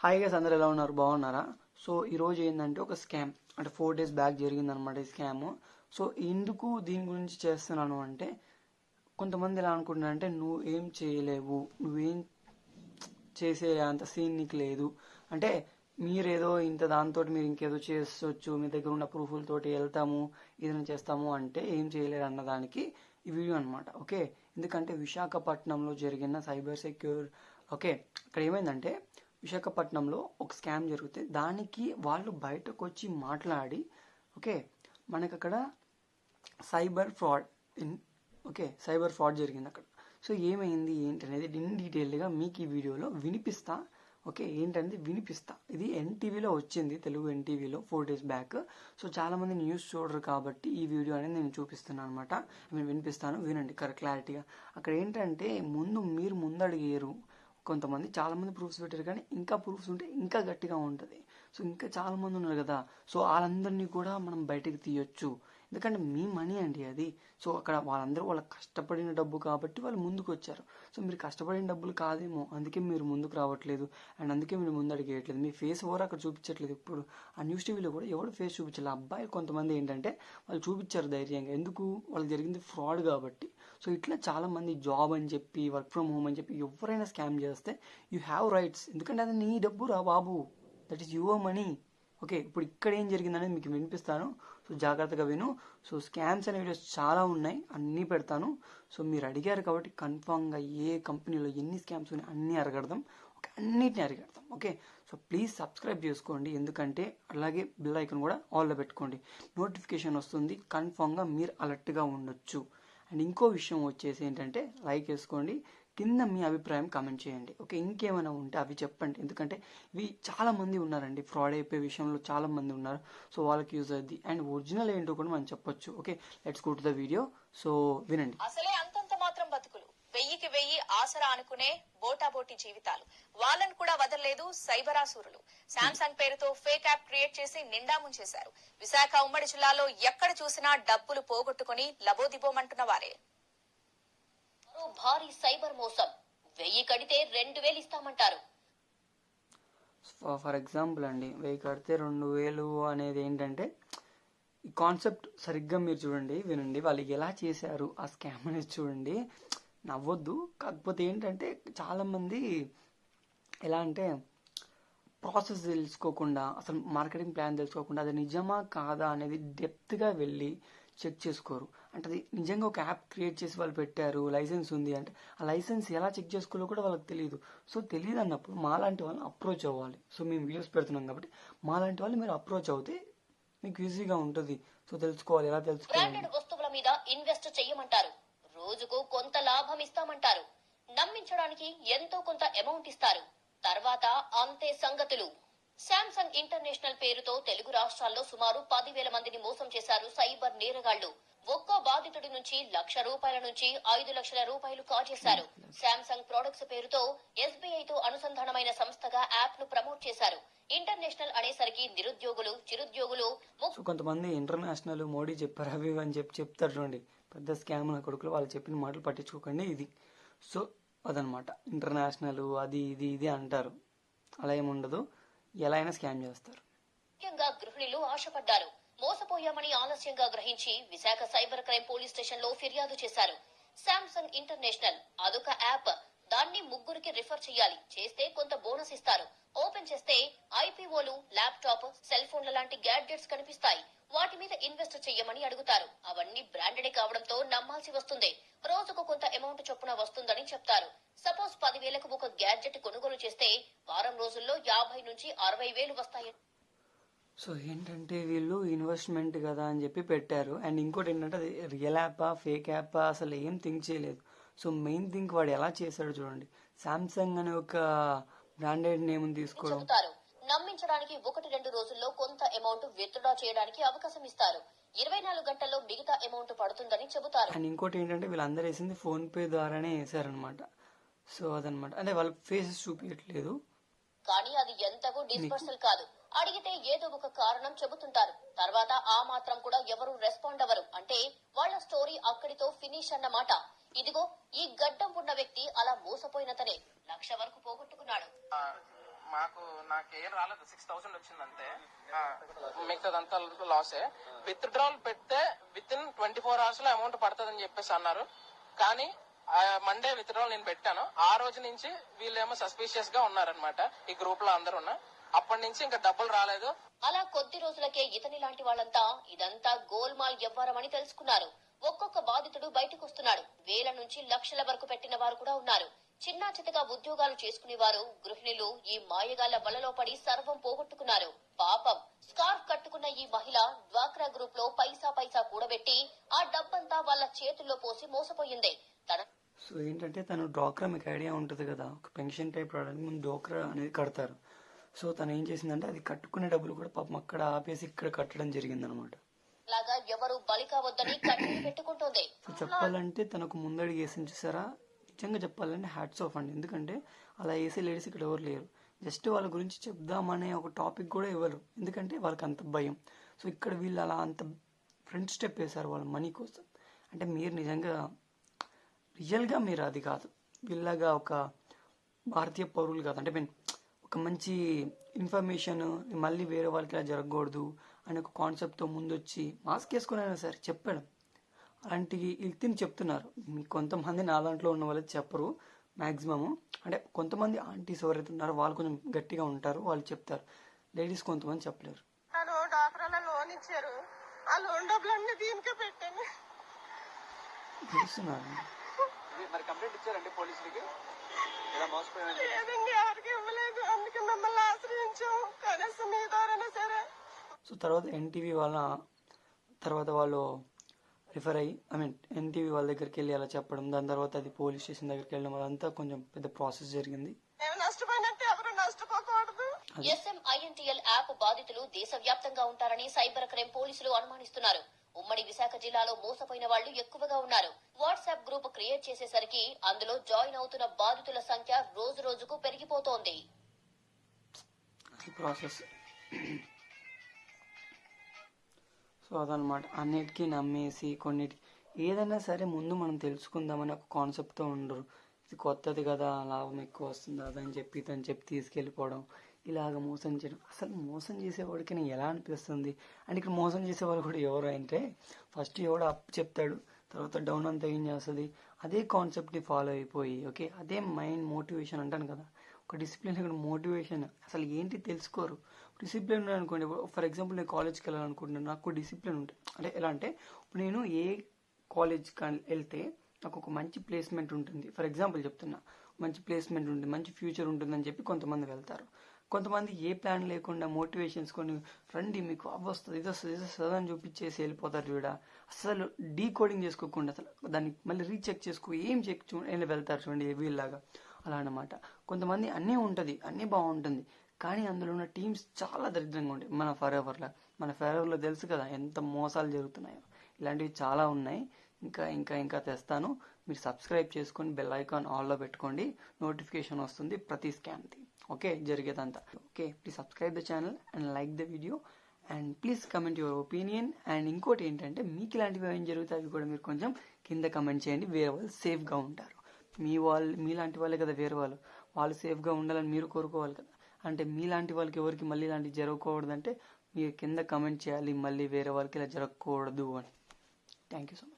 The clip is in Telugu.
హాయిగా అందరు ఎలా ఉన్నారు? బాగున్నారా? సో ఈరోజు ఏంటంటే ఒక స్కామ్. అంటే ఫోర్ డేస్ బ్యాక్ జరిగింది అనమాట ఈ స్కామ్. సో ఎందుకు దీని గురించి చేస్తున్నాను అంటే కొంతమంది ఎలా అనుకుంటున్నారు అంటే నువ్వు ఏం చేయలేవు. నువ్వేం చేసే అంత సీన్ నీకు లేదు. అంటే మీరేదో ఇంత దాంతో మీరు ఇంకేదో చేసొచ్చు మీ దగ్గర ఉన్న ప్రూఫ్లతోటి వెళ్తాము ఏదైనా చేస్తాము అంటే ఏం చేయలేరు అన్నదానికి ఈ వీడియో అనమాట ఓకే? ఎందుకంటే విశాఖపట్నంలో జరిగిన సైబర్ సెక్యూర్ ఓకే? అక్కడ ఏమైందంటే విశాఖపట్నంలో ఒక స్కామ్ జరిగితే దానికి వాళ్ళు బయటకు వచ్చి మాట్లాడి ఓకే మనకు అక్కడ cyber fraud in okay cyber fraud జరిగింది అక్కడ సో ఏమైంది ఏంటి అనేది ఇన్ డీటెయిల్గా మీకు ఈ వీడియోలో వినిపిస్తా ఓకే ఏంటనేది వినిపిస్తా. ఇది ఎన్టీవీలో వచ్చింది తెలుగు ఎన్టీవీలో ఫోర్ డేస్ బ్యాక్. సో చాలామంది న్యూస్ చూడరు కాబట్టి ఈ వీడియో అనేది నేను చూపిస్తున్నాను అనమాట నేను వినిపిస్తాను వినండి కరెక్ట్ క్లారిటీగా. అక్కడ ఏంటంటే ముందు మీరు ముందడిగేరు కొంతమంది చాలామంది ప్రూఫ్స్ పెట్టారు కానీ ఇంకా ప్రూఫ్స్ ఉంటే ఇంకా గట్టిగా ఉంటుంది. సో ఇంకా చాలామంది ఉన్నారు కదా. సో వాళ్ళందరినీ కూడా మనం బయటకు తీయొచ్చు. ఎందుకంటే మీ మనీ అండి అది. సో అక్కడ వాళ్ళందరూ వాళ్ళ కష్టపడిన డబ్బు కాబట్టి వాళ్ళు ముందుకు వచ్చారు సో మీరు కష్టపడిన డబ్బులు కాదేమో అందుకే మీరు ముందుకు రావట్లేదు. అండ్ అందుకే మీరు ముందు అడిగేయట్లేదు. మీ ఫేస్ ఎవరు అక్కడ చూపించట్లేదు ఇప్పుడు. ఆ న్యూస్ టీవీలో కూడా ఎవరు ఫేస్ చూపించాలి అబ్బాయిలు కొంతమంది ఏంటంటే వాళ్ళు చూపించారు ధైర్యంగా. ఎందుకు? వాళ్ళకి జరిగింది ఫ్రాడ్ కాబట్టి. సో ఇట్లా చాలా మంది జాబ్ అని చెప్పి వర్క్ ఫ్రమ్ హోమ్ అని చెప్పి ఎవరైనా స్కామ్ చేస్తే యూ హ్యావ్ రైట్స్. ఎందుకంటే అది నీ డబ్బు రా బాబు. That is your money. Okay ఇప్పుడు ఇక్కడ ఏం జరిగిందనేది మీకు వినిపిస్తాను. సో జాగ్రత్తగా విను. సో స్కామ్స్ అనే వీడియోస్ చాలా ఉన్నాయి అన్నీ పెడతాను. సో మీరు అడిగారు కాబట్టి కన్ఫామ్గా ఏ కంపెనీలో ఎన్ని స్కామ్స్ ఉన్నాయి అన్నీ అరగడదాం. ఓకే అన్నిటిని అరగడతాం ఓకే సో ప్లీజ్ సబ్స్క్రైబ్ చేసుకోండి. ఎందుకంటే అలాగే బిల్ ఐకన్ కూడా ఆల్లో పెట్టుకోండి. నోటిఫికేషన్ వస్తుంది కన్ఫామ్గా మీరు అలర్ట్గా ఉండొచ్చు. అండ్ ఇంకో విషయం వచ్చేసి ఏంటంటే లైక్ వేసుకోండి కింద మీ అభిప్రాయం కామెంట్ చేయండి. ఓకే ఇంకేమైనా ఉంటే అవి చెప్పండి. ఎందుకంటే ఇవి చాలా మంది ఉన్నారండి. ఫ్రాడ్ అయిపోయే విషయంలో చాలా మంది ఉన్నారు. సో వాళ్ళకి యూజ్ అవుద్ది అండ్ ఒరిజినల్ ఏంటో కూడా మనం చెప్పొచ్చు. Okay let's go to the video so వినండి. అసలే అంతంత మాత్రం బతుకులు. వెయ్యికి వెయ్యి ఆసరా అనుకునే బోటాబోటి జీవితాలు. వాళ్ళని కూడా వదలలేదు సైబరాసూరులు శాంసంగ్ పేరుతో ఫేక్ యాప్ క్రియేట్ చేసి నిండా ముంచేశారు. విశాఖ ఉమ్మడి జిల్లాలో ఎక్కడ చూసినా డబ్బులు పోగొట్టుకుని లబోదిబోమంటున్న వారే. భారీ సైబర్ మోసం. వెయ్యి కడితే రెండు వేలు ఇస్తామంటారు. ఫర్ ఎగ్జాంపుల్ అండి వెయ్యి కడితే రెండు వేలు అనేది ఏంటంటే ఈ కాన్సెప్ట్ సరిగ్గా మీరు చూడండి వినండి వాళ్ళకి ఎలా చేశారు ఆ స్కామ్ అనేది చూడండి. నవ్వొద్దు కాకపోతే ఏంటంటే చాలామంది ఎలా అంటే ప్రాసెస్ తెలుసుకోకుండా అసలు మార్కెటింగ్ ప్లాన్ తెలుసుకోకుండా అది నిజమా కాదా అనేది డెప్త్గా వెళ్ళి చెక్ చేసుకోరు. అంటే అది నిజంగా ఒక యాప్ క్రియేట్ చేసి వాళ్ళు పెట్టారు లైసెన్స్ ఉంది అంటే ఆ లైసెన్స్ ఎలా చెక్ చేసుకోవాలో కూడా వాళ్ళకి తెలియదు సో తెలియదు అన్నప్పుడు మాలాంటి వాళ్ళని అప్రోచ్ అవ్వాలి. సో మేము వీడియోస్ పెడుతున్నాం కాబట్టి మాలాంటి వాళ్ళు మీరు అప్రోచ్ అవుతే మీకు ఈజీగా ఉంటుంది. సో తెలుసుకోవాలి ఎలా తెలుసుకోవాలి? వస్తువుల మీద ఇన్వెస్ట్ చేయమంటారు. రోజుకు కొంత లాభం ఇస్తామంటారు. నమ్మించడానికి ఎంతో కొంత అమౌంట్ ఇస్తారు. తర్వాత అంతే సంగతులు. శాంసంగ్ ఇంటర్నేషనల్ పేరుతో తెలుగు రాష్ట్రాల్లో సుమారు పదివేల మందిని మోసం చేశారు సైబర్ నేరగాళ్ళు ఒక్కో బాధితుడి నుంచి లక్ష రూపాయల నుంచి ఐదు లక్షల రూపాయలు కాజేశారు. శాంసంగ్ ప్రొడక్ట్స్ పేరుతో ఎస్బీఐ తో అనుసంధానమైన సంస్థగా యాప్ను ప్రమోట్ చేశారు. ఇంటర్నేషనల్ అనేసరికి నిరుద్యోగులు చిరుద్యోగులు సో కొంతమంది ఇంటర్నేషనల్ మోడీ చెప్పారు అవి అని చెప్పి చెప్తారు చూడండి. పెద్ద స్కామ్ నా కొడుకులు వాళ్ళు చెప్పిన మాటలు పట్టించుకోకండి ఇది. సో అదనమాట. ఇంటర్నేషనల్ అది ఇది ఇది అంటారు. అలా ఏమి ఉండదు ఎలా అయినా స్కామ్ చేస్తారు. ముఖ్యంగా గృహిణులు ఆశపడ్డారు. మోసపోయామని ఆలస్యంగా గ్రహించి విశాఖ సైబర్ క్రైమ్ పోలీస్ స్టేషన్లో ఫిర్యాదు చేశారు. శాంసంగ్ ఇంటర్నేషనల్ అదొక యాప్. దాన్ని ముగ్గురికి రిఫర్ చేయాలి. చేస్తే కొంత బోనస్ ఇస్తారు. ఓపెన్ చేస్తే ఐపీఓలు ల్యాప్టాప్ సెల్ ఫోన్ల లాంటి గ్యాడ్జెట్స్ కనిపిస్తాయి. వాటి మీద ఇన్వెస్ట్ చేయమని అడుగుతారు. అవన్నీ బ్రాండెడ్ కావడంతో నమ్మాల్సి వస్తుంది. రోజుకు కొంత అమౌంట్ చొప్పున వస్తుందని చెప్తారు. సపోజ్ పదివేలకు ఒక గ్యాడ్జెట్ కొనుగోలు చేస్తే వారం రోజుల్లో యాభై నుంచి అరవై వేలు వస్తాయి. సో ఏంటంటే వీళ్ళు ఇన్వెస్ట్మెంట్ కదా అని చెప్పి పెట్టారు. అండ్ ఇంకోటి ఏంటంటే అది రియల్ యాపా ఫేక్ యాపా అసలు ఏం థింక్ చేయలేదు. సో మెయిన్ థింక్ వాడు ఎలా చేశాడు చూడండి. సామ్సంగ్ అనే ఒక బ్రాండెడ్ నేమ్ తీసుకోవడం. నమ్మించడానికి ఒకటి రెండు రోజుల్లో కొంత అమౌంట్ విత్డ్రా చేయడానికి అవకాశం ఇస్తారు. ఇరవై నాలుగు గంటల్లో మిగతా అమౌంట్ పడుతుందని చెబుతారు. అండ్ ఇంకోటి ఏంటంటే వీళ్ళందరూ వేసింది ఫోన్ పే ద్వారానే వేసారనమాట సో అదనమాట అంటే వాళ్ళ ఫేసెస్ చూపించట్లేదు కానీ అది ఎంతకు డిస్పర్సల్ కాదు. అడిగితే ఏదో ఒక కారణం చెబుతుంటారు. తర్వాత ఆ మాత్రం కూడా ఎవరు రెస్పాండ్ అవ్వరు. అంటే వాళ్ళ స్టోరీ అక్కడితో ఫినిష్ అన్నమాట. ఇదిగో ఈ గడ్డం ఉన్న వ్యక్తి అలా మోసపోయినతనే. లక్ష వరకు పోగొట్టుకున్నాడు. మాకు నాకు ఏం రాలేదు. సిక్స్ థౌసండ్ వచ్చింది అంతే మిగతాదంతా లాసే విత్ డ్రాల్ పెడితే విత్ ఇన్ ట్వంటీ ఫోర్ అవర్స్లో అమౌంట్ పడుతుందని చెప్పేసి అన్నారు. కానీ మండే విత్డ్రాల్ నేను పెట్టాను. ఆ రోజు నుంచి వీళ్ళేమో సస్పీషియస్గా ఉన్నారనమాట ఈ గ్రూప్లో అందరు ఉన్న. అప్పటి నుంచి ఇంకా డబ్బులు రాలేదు. అలా కొద్ది రోజులకే ఇతని లాంటి వాళ్ళంతా ఇదంతా గోల్మాల్ వ్యవహారమని తెలుసుకున్నారు. ఒక్కొక్క బాధితుడు బయటకు వస్తున్నాడు. వేల నుంచి లక్షల వరకు పెట్టిన వారు కూడా ఉన్నారు. చిన్నా చితగా ఉద్యోగాలు చేసుకునేవారు గృహిణులు ఈ మాయగాళ్ళ వలలో పడి సర్వం పోగొట్టుకున్నారు. పాపం. స్కార్ఫ్ కట్టుకున్న ఈ మహిళ డ్వాక్రా గ్రూప్లో పైసా పైసా కూడబెట్టి ఆ డబ్బంతా వాళ్ళ చేతుల్లో పోసి మోసపోయింది. తన సో ఏంటంటే తను డ్వాక్రా మీకు ఐడియా ఉంటుంది కదా ఒక పెన్షన్ టైప్ రావడానికి ముందు డ్వాక్రా అనేది కడతారు. సో తను ఏం చేసిందంటే అది కట్టుకునే డబ్బులు కూడా పాపం అక్కడ ఆపేసి ఇక్కడ కట్టడం జరిగిందనమాట. లాగా ఎవరు బలి కావద్దని కన్నీరు పెట్టుకుంటోంది. సో చెప్పాలంటే తనకు ముందడుగు వేసి చూసారా? నిజంగా చెప్పాలంటే హ్యాట్స్ ఆఫ్ అండి. ఎందుకంటే అలా వేసే లేడీస్ ఇక్కడ ఎవరు లేరు. జస్ట్ వాళ్ళ గురించి చెప్దామనే ఒక టాపిక్ కూడా ఇవ్వరు. ఎందుకంటే వాళ్ళకి అంత భయం. సో ఇక్కడ వీళ్ళు అలా అంత ఫ్రంట్ స్టెప్ వేశారు వాళ్ళ మనీ కోసం. అంటే మీరు నిజంగా రియల్గా మీరు అది కాదు. వీళ్ళగా ఒక భారతీయ పౌరులు కాదు. అంటే మీన్ ఒక మంచి ఇన్ఫర్మేషన్ మళ్ళీ వేరే వాళ్ళకి ఇలా జరగకూడదు అనే ఒక కాన్సెప్ట్తో ముందొచ్చి మాస్క్ వేసుకునైనా సరే చెప్పడం. అలాంటి వ్యక్తిని చెప్తున్నారు. మీ కొంతమంది నా దాంట్లో ఉన్న వాళ్ళు చెప్పరు మ్యాక్సిమము అంటే కొంతమంది ఆంటీస్ ఎవరైతే ఉన్నారో వాళ్ళు కొంచెం గట్టిగా ఉంటారు వాళ్ళు చెప్తారు. లేడీస్ కొంతమంది చెప్పలేరు. లోన్ ఇచ్చారు ఆ లోన్ డబ్బులన్నీ దీనికే పెట్టాను తెలుస్తున్నారు మరి కంప్లైంట్ ఇచ్చారండి పోలీసులకి? ఇలా మోసపోయామని లేదండి ఎవరికి ఇవ్వలేదు. అందుకే మిమ్మల్ని ఆశ్రయించాం. కనీసం మీ ద్వారానే సరే. సో తర్వాత ఎన్టీవీ వాళ్ళ తర్వాత వాళ్ళు రిఫర్ అయ్యి ఐ మీన్ ఎన్టీవీ వాళ్ళ దగ్గరికి వెళ్ళి అలా చెప్పడం దాని తర్వాత అది పోలీస్ స్టేషన్ దగ్గరికి వెళ్ళడం అదంతా కొంచెం పెద్ద ప్రాసెస్ జరిగింది. నష్టపోయినట్టు ఎవరు నష్టపోకూడదు. ఎస్ఎంఐఎన్టీఎల్ యాప్ బాధితులు దేశవ్యాప్తంగా ఉంటారని సైబర్ క్రైమ్ పోలీసులు అనుమానిస్తున్నారు. ఉమ్మడి విశాఖ జిల్లాలో మోసపోయిన వాళ్ళు ఎక్కువగా ఉన్నారు. వాట్సాప్ గ్రూప్ క్రియేట్ చేసేసరికి అందులో జాయిన్ అవుతున్న బాధితుల సంఖ్య రోజు రోజుకు పెరిగిపోతోంది. ప్రాసెస్. సో అదనమాట అన్నిటికీ నమ్మేసి కొన్నిటికి ఏదైనా సరే ముందు మనం తెలుసుకుందామని ఒక కాన్సెప్ట్తో ఉండరు. ఇది కొత్తది కదా లాభం ఎక్కువ వస్తుంది అదని చెప్పి ఇదని చెప్పి తీసుకెళ్ళిపోవడం ఇలాగ మోసం చేయడం. అసలు మోసం చేసేవాడికి నేను ఎలా అనిపిస్తుంది? అండ్ ఇక్కడ మోసం చేసేవాళ్ళు కూడా ఎవరు అంటే ఫస్ట్ ఎవడు అప్ చెప్తాడు తర్వాత డౌన్ అంతా ఏం చేస్తుంది? అదే కాన్సెప్ట్ని ఫాలో అయిపోయి ఓకే అదే మైండ్ మోటివేషన్ అంటాను కదా. ఒక డిసిప్లిన్ ఇక్కడ మోటివేషన్ అసలు ఏంటి తెలుసుకోరు? డిసిప్లిన్ అనుకోండి ఫర్ ఎగ్జాంపుల్ నేను కాలేజ్కి వెళ్ళాలనుకుంటున్నాను నాకు డిసిప్లిన్ ఉంటుంది అంటే ఎలా అంటే ఇప్పుడు నేను ఏ కాలేజ్ వెళ్తే నాకు ఒక మంచి ప్లేస్మెంట్ ఉంటుంది. ఫర్ ఎగ్జాంపుల్ చెప్తున్నా మంచి ప్లేస్మెంట్ ఉంటుంది మంచి ఫ్యూచర్ ఉంటుందని చెప్పి కొంతమంది వెళ్తారు. కొంతమంది ఏ ప్లాన్ లేకుండా మోటివేషన్స్ కొన్ని రండి మీకు అవి వస్తుంది ఇది వస్తుంది ఇది వస్తుంది అని చూపించేసి వెళ్ళిపోతారు చూడ. అసలు డీ కోడింగ్ చేసుకోకుండా అసలు దాన్ని మళ్ళీ రీచెక్ చేసుకో ఏం చెక్ చూ వెళ్తారు చూడండి వీళ్ళలాగా అలా అన్నమాట. కొంతమంది అన్నీ ఉంటుంది అన్నీ బాగుంటుంది. కానీ అందులో ఉన్న టీమ్స్ చాలా దరిద్రంగా ఉంటాయి. మన ఫర్ ఎవర్లో మన ఫర్ ఎవర్లో తెలుసు కదా ఎంత మోసాలు జరుగుతున్నాయో. ఇలాంటివి చాలా ఉన్నాయి. ఇంకా ఇంకా ఇంకా తెస్తాను. మీరు సబ్స్క్రైబ్ చేసుకొని బెల్ ఐకాన్ ఆల్లో పెట్టుకోండి. నోటిఫికేషన్ వస్తుంది ప్రతి స్కామ్ది okay జరిగేదంతా. Okay please subscribe the channel and like the video and please comment your opinion and ఇంకోటి ఏంటంటే మీకు ఇలాంటివి ఏం జరుగుతాయి అవి కూడా మీరు కొంచెం కింద కమెంట్ చేయండి. వేరే వాళ్ళు సేఫ్గా ఉంటారు. మీ వాళ్ళు మీలాంటి వాళ్ళే కదా వేరే వాళ్ళు. వాళ్ళు సేఫ్గా ఉండాలని మీరు కోరుకోవాలి కదా. అంటే మీలాంటి వాళ్ళకి ఎవరికి మళ్ళీ ఇలాంటివి జరగకూడదంటే మీరు కింద కమెంట్ చేయాలి. మళ్ళీ వేరే వాళ్ళకి ఇలా జరగకూడదు అని. Thank you so much